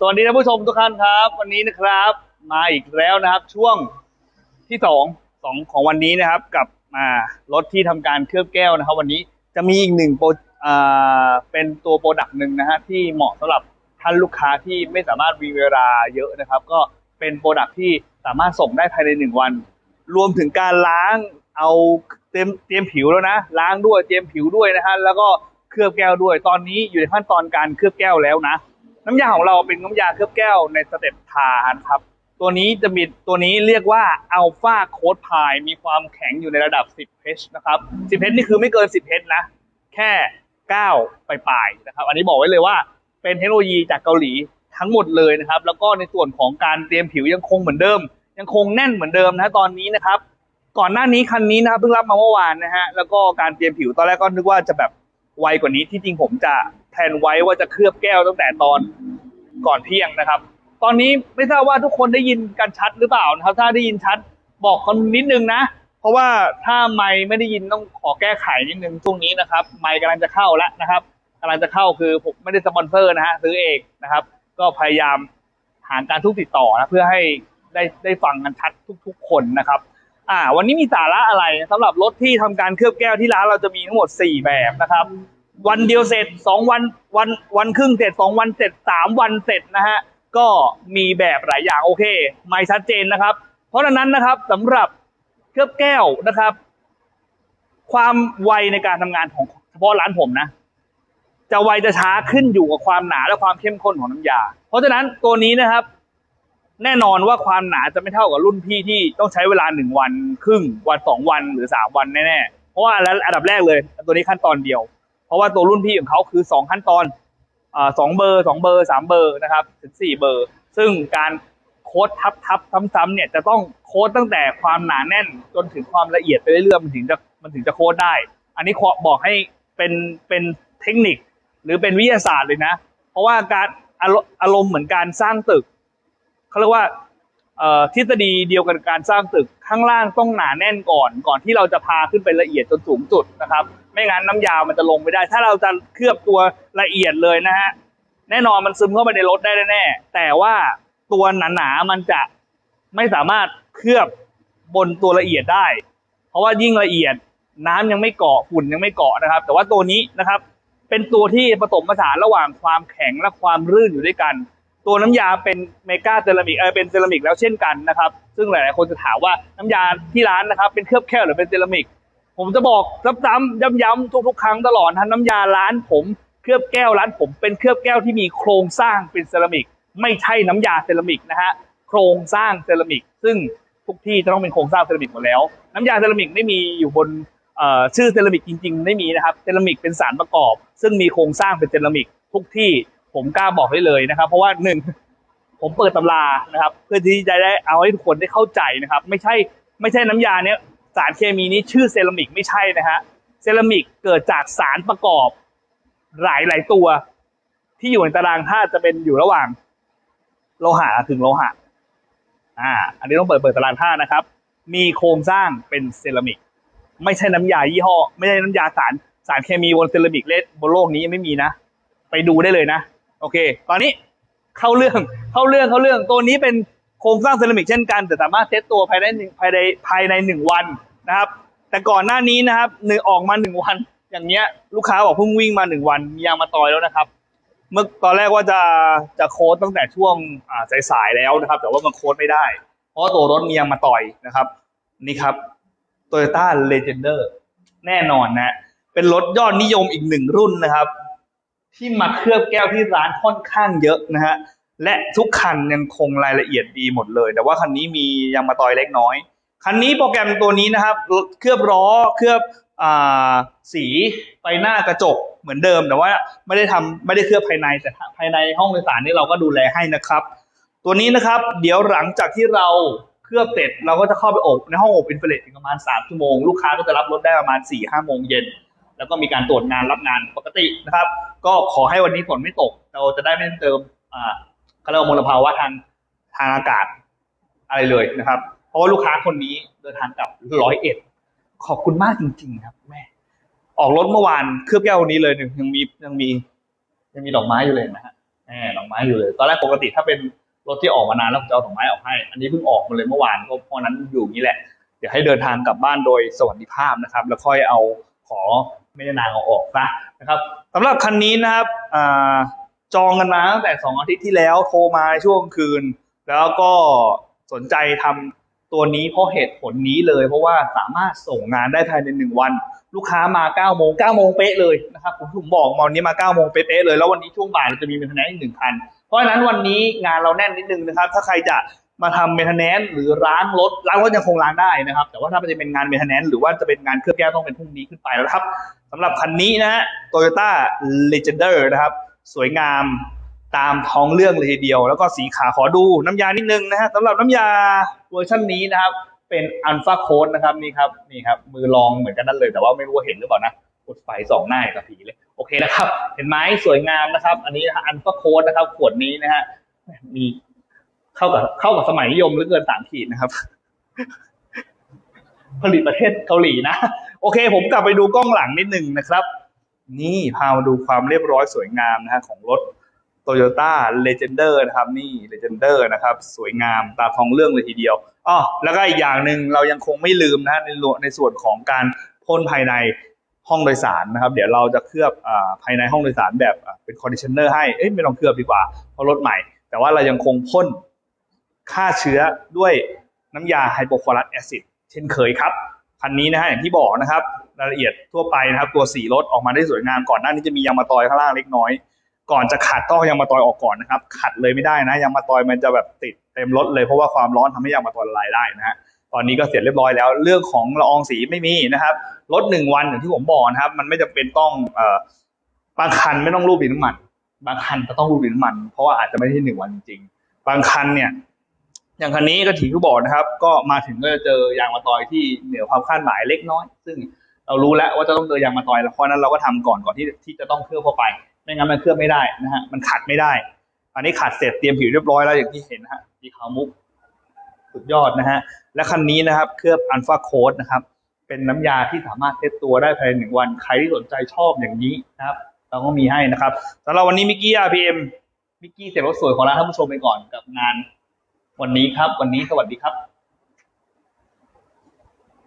สวัสดีท่านผู้ชมทุกท่านครับ วันนี้นะครับมาอีกแล้วนะครับ ช่วงที่สองสองของวันนี้นะครับ กับมารถที่ทำการเคลือบแก้วนะครับ วันนี้จะมีอีกหนึ่งโปรเป็นตัวโปรดักต์หนึ่งนะฮะที่เหมาะสำหรับท่านลูกค้าที่ไม่สามารถมีเวลาเยอะนะครับ ก็เป็นโปรดักต์ที่สามารถส่งได้ภายในหนึ่งวัน รวมถึงการล้างเอาเตรียมเตรียมผิวแล้วนะล้างด้วยเตรียมผิวด้วยนะฮะแล้วก็เคลือบแก้วด้วย ตอนนี้อยู่ในขั้นตอนการเคลือบแก้วแล้วนะ น้ำยาของเราเป็นน้ำยาเคลือบแก้วในสเต็ปทานะครับ ตัวนี้จะมีตัวนี้เรียกว่าอัลฟาโค้ดพายมีความแข็งอยู่ในระดับ 10 H นะครับ 10 H นี่คือไม่เกิน 10 H นะ แค่9ปลายๆนะครับ อันนี้บอกไว้เลยว่าเป็นเทคโนโลยีจากเกาหลีทั้งหมดเลยนะครับ แล้วก็ในส่วนของการเตรียมผิวยังคงเหมือนเดิม ยังคงแน่นเหมือนเดิมนะตอนนี้นะครับ ก่อนหน้านี้คันนี้นะครับเพิ่งรับมาเมื่อวานนะฮะแล้วก็การเตรียมผิวตอนแรกก็นึกว่าจะแบบ ไวกว่านี้ที่จริงผมจะแทนไว้ว่าจะเคลือบแก้วตั้งแต่ตอนก่อนเที่ยงนะครับ ตอนนี้ไม่ทราบว่าทุกคนได้ยินกันชัดหรือเปล่านะครับ ถ้าได้ยินชัดบอกคนนิดนึงนะ เพราะว่าถ้าไมค์ไม่ได้ยินต้องขอแก้ไขนิดนึงช่วงนี้นะครับ ไมค์กำลังจะเข้าแล้วนะครับกำลังจะเข้าคือผมไม่ได้สปอนเซอร์นะฮะซื้อเองนะครับ ก็พยายามหาการทุกติดต่อนะเพื่อให้ได้ได้ฟังกันชัดทุก ๆ คนนะครับอ่าวันนี้มีสาระอะไรสำหรับรถที่ทำการเคลือบแก้วที่ร้านเราจะมีทั้งหมด 4 แบบนะครับ วันเดียวเสร็จ2วันวันวันครึ่งเสร็จ2วันเสร็จ3วันเสร็จนะฮะก็มีแบบหลายอย่างโอเค ไม่ชัดเจนนะครับ เพราะฉะนั้นนะครับสำหรับเคลือบแก้วนะครับ ความไวในการทำงานของเฉพาะร้านผมนะ จะไวจะช้าขึ้นอยู่กับความหนาและความเข้มข้นของน้ำยา เพราะฉะนั้นตัวนี้นะครับ แน่นอนว่าความหนาจะไม่เท่ากับรุ่นพี่ที่ต้องใช้เวลาหนึ่งวัน ครึ่งวันสองวันหรือสามวันแน่ๆเพราะว่าอันดับแรกเลย ตัวนี้ขั้นตอนเดียว เพราะว่าตัวรุ่นพี่ของเขาคือสองขั้นตอนอสองเบอร์สองเบอร์สามเบอร์นะครับถึงสี่เบอร์ ซึ่งการโค้ดทับทับซ้ำๆเนี่ยจะต้องโค้ดตั้งแต่ความหนาแน่นจนถึงความละเอียดไปเรื่อยๆมันถึงจะมันถึงจะโค้ดได้ อันนี้ขอบอกให้เป็นเป็นเทคนิคหรือเป็นวิทยาศาสตร์เลยนะ เพราะว่าการอารมณ์เหมือนการสร้างตึกเขาเรียกว่า ทฤษฎีเดียวกันการสร้างตึกข้างล่างต้องหนาแน่นก่อน ก่อนที่เราจะพาขึ้นไปละเอียดจนสูงสุดนะครับ ไม่งั้นน้ำยาวมันจะลงไม่ได้ ถ้าเราจะเคลือบตัวละเอียดเลยนะฮะแน่นอนมันซึมเข้าไปในรถได้แน่แต่ว่าตัวหนาๆมันจะไม่สามารถเคลือบบนตัวละเอียดได้ เพราะว่ายิ่งละเอียดน้ำยังไม่เกาะฝุ่นยังไม่เกาะนะครับ แต่ว่าตัวนี้นะครับ เป็นตัวที่ผสมผสานระหว่างความแข็งและความรื่นอยู่ด้วยกัน ตัวน้ำยาเป็นเมกาเซรามิกเออเป็นเซรามิกแล้วเช่นกันนะครับ ซึ่งหลายๆคนจะถามว่าน้ำยาที่ร้านนะครับ เป็นเคลือบแค่หรือเป็นเซรามิก ผมจะบอกซ้ำๆย้ำๆทุกๆ ครั้งตลอดนะน้ำยาร้านผมเคลือบแก้วร้านผมเป็นเคลือบแก้วที่มีโครงสร้างเป็นเซรามิก ไม่ใช่น้ำยาเซรามิกนะฮะโครงสร้างเซรามิก ซึ่งทุกที่จะต้องเป็นโครงสร้างเซรามิกหมดแล้ว น้ำยาเซรามิกไม่มีอยู่บนเอ่อชื่อเซรามิกจริง ๆ ไม่มีนะครับเซรามิกเป็นสารประกอบ ซึ่งมีโครงสร้างเป็นเซรามิกทุกที่ ผมกล้าบอกได้เลยนะครับ เพราะว่าหนึ่งผมเปิดตำรานะครับ เพื่อที่จะได้เอาให้ทุกคนได้เข้าใจนะครับ ไม่ใช่ไม่ใช่น้ำยาเนี้ยสารเคมีนี้ชื่อเซรามิกไม่ใช่นะฮะเซรามิกเกิดจากสารประกอบหลายหลายตัว ที่อยู่ในตารางธาตุจะเป็นอยู่ระหว่างโลหะถึงโลหะ อ่า อันนี้ต้องเปิดเปิดตารางธาตุนะครับ มีโครงสร้างเป็นเซรามิก ไม่ใช่น้ำยายี่ห้อ ไม่ใช่น้ำยาสารสารเคมีบนเซรามิกเล็บนโลกนี้ยังไม่มีนะ ไปดูได้เลยนะ โอเค ตอนนี้เข้าเรื่องเข้าเรื่องเข้าเรื่องตัวนี้เป็นโครงสร้างเซรามิกเช่นกัน แต่สามารถเซตตัวภายในหนึ่งภายในภายในหนึ่งวันนะครับ แต่ก่อนหน้านี้นะครับหนึ่งออกมาหนึ่งวัน อย่างเงี้ยลูกค้าบอกเพิ่งวิ่งมาหนึ่งวันมียางมาต่อยแล้วนะครับ เมื่อตอนแรกว่าจะจะโค้ดตั้งแต่ช่วงอ่าสายๆแล้วนะครับ แต่ว่ามันโค้ดไม่ได้ เพราะตัวรถมียางมาต่อยนะครับ นี่ครับ Toyota Legender แน่นอนนะเป็นรถยอดนิยมอีกหนึ่งรุ่นนะครับ ที่มาเคลือบแก้วที่ร้านค่อนข้างเยอะนะฮะและทุกคันยังคงรายละเอียดดีหมดเลย แต่ว่าคันนี้มียางมาตอยเล็กน้อย คันนี้โปรแกรมตัวนี้นะครับเคลือบล้อเคลือบอสีไฟหน้ากระจกเหมือนเดิม แต่ว่าไม่ได้ทำไม่ได้เคลือบภายในแต่ภายในห้องโดยสารนี่เราก็ดูแลให้นะครับ ตัวนี้นะครับ เดี๋ยวหลังจากที่เราเคลือบเสร็จเราก็จะเข้าไปอบในห้องอบอินฟราเรดอีกประมาณ3ชั่วโมงลูกค้าก็จะรับรถได้ประมาณ4 5โมงเย็น แล้วก็มีการตรวจงานรับงานปกตินะครับ ก็ขอให้วันนี้ฝนไม่ตก เราจะได้ไม่เติมอ่าเขาเรียกว่ามลภาวะทางทางอากาศอะไรเลยนะครับ เพราะว่าลูกค้าคนนี้เดินทางกลับร้อยเอ็ดขอบคุณมากจริง ๆ ครับ แม่ ออกรถเมื่อวานเคลือบแก้วนี้เลยหนึ่งยังมียังมี ยังมีดอกไม้อยู่เลยนะฮะแหมดอกไม้อยู่เลย ตอนแรกปกติถ้าเป็นรถที่ออกมานานแล้วผมจะเอาดอกไม้ออกให้ อันนี้เพิ่งออกมาเลยเมื่อวานก็เพราะนั้นอยู่นี้แหละ เดี๋ยวให้เดินทางกลับบ้านโดยสวัสดิภาพนะครับ แล้วค่อยเอาขอ ไม่ได้นางเอาออกซะนะครับสำหรับคันนี้นะครับอจองกันมาตั้งแต่สองอาทิตย์ที่แล้วโทรมาช่วงคืน แล้วก็สนใจทำตัวนี้เพราะเหตุผลนี้เลย เพราะว่าสามารถส่งงานได้ภายในหนึ่งวัน ลูกค้ามา9โมง9โมงเป๊ะเลยนะครับผมผมบอกมาวันนี้มา9โมงเป๊ะเลยแล้ววันนี้ช่วงบ่ายเราจะมีเมนเทนแนนซ์อีกหนึ่งคันเพราะฉะนั้นวันนี้งานเราแน่นนิดนึงนะครับ ถ้าใครจะ มาทำเมนเทนแนนซ์หรือล้างรถล้างรถยังคงล้างได้นะครับ แต่ว่าถ้ามันจะเป็นงานเมนเทนแนนซ์หรือว่าจะเป็นงานเคลือบแก้วต้องเป็นพรุ่งนี้ขึ้นไปแล้วครับสำหรับคันนี้นะฮะ Toyota Legender นะครับ สวยงามตามท้องเรื่องเลยทีเดียว แล้วก็สีขาขอดูน้ำยานิดนึงนะฮะสำหรับน้ำยาเวอร์ชันนี้นะครับ เป็นอัลฟาโค้ดนะครับนี่ครับนี่ครับมือลองเหมือนกันนั่นเลย แต่ว่าไม่รู้ว่าเห็นหรือเปล่านะกดไฟสองหน้ากับผีเลยโอเคนะครับ เห็นไหมสวยงามนะครับ อันนี้อัลฟาโค้ดนะครับ ขวดนี้นะฮะมี เข้ากับเข้ากับสมัยนิยมเหลือเกินสามขีดนะครับ ผลิตประเทศเกาหลีนะ โอเค ผมกลับไปดูกล้องหลังนิดนึงนะครับ นี่พามาดูความเรียบร้อยสวยงามนะฮะของรถ Toyota Legender นะครับ นี่ Legender นะครับ สวยงามตามท้องเรื่องเลยทีเดียวอ๋อแล้วก็อีกอย่างหนึ่งเรายังคงไม่ลืมนะฮะในวในส่วนของการพ่นภายในห้องโดยสารนะครับ เดี๋ยวเราจะเคลือบอ่าภายในห้องโดยสารแบบเป็นคอนดิชเนอร์ให้เอ้ยไม่ต้องเคลือบดีกว่าเพราะรถใหม่ แต่ว่าเรายังคงพ่น ฆ่าเชื้อด้วยน้ำยาไฮโปคลอรัสแอซิดเช่นเคยครับ คันนี้นะฮะอย่างที่บอกนะครับ รายละเอียดทั่วไปนะครับ ตัวสีรถออกมาได้สวยงามก่อนหน้านี้จะมียางมะตอยข้างล่างเล็กน้อย ก่อนจะขัดต้องยางมะตอยออกก่อนนะครับ ขัดเลยไม่ได้นะยางมะตอยมันจะแบบติดเต็มรถเลยเพราะว่าความร้อนทำให้ยางมะตอยละลายได้นะฮะตอนนี้ก็เสร็จเรียบร้อยแล้ว เรื่องของละอองสีไม่มีนะครับรถหนึ่งวันอย่างที่ผมบอกนะครับ มันไม่จำเป็นต้องเอ่อบางคันไม่ต้องรูปดินน้ำมัน บางคันก็ต้องรูปดินน้ำมัน เพราะว่าอาจจะไม่ใช่หนึ่งวันจริงๆบางคันเนี่ย อย่างคันนี้ก็ถีที่บอกนะครับ ก็มาถึงก็จะเจอยางมะตอยที่เหนือความคาดหมายเล็กน้อย ซึ่งเรารู้แล้วว่าจะต้องเจอยางมะตอยแล้วเพราะนั้นเราก็ทำก่อนก่อนที่ที่จะต้องเคลือบเข้าไป ไม่งั้นมันเคลือบไม่ได้นะฮะมันขัดไม่ได้ อันนี้ขัดเสร็จเตรียมผิวเรียบร้อยแล้วอย่างที่เห็นนะฮะสีขาวมุกสุดยอดนะฮะและคันนี้นะครับเคลือบอัลฟาโค้ดนะครับเป็นน้ำยาที่สามารถเซตตัวได้ภายในหนึ่งวันใครที่สนใจชอบอย่างนี้นะครับเราก็มีให้นะครับสำหรับวันนี้มิกกี้ RPM มิกกี้เสียงรถสวยของเราท่านผู้ชมไปก่อนกับงาน วันนี้ครับ วันนี้สวัสดีครับ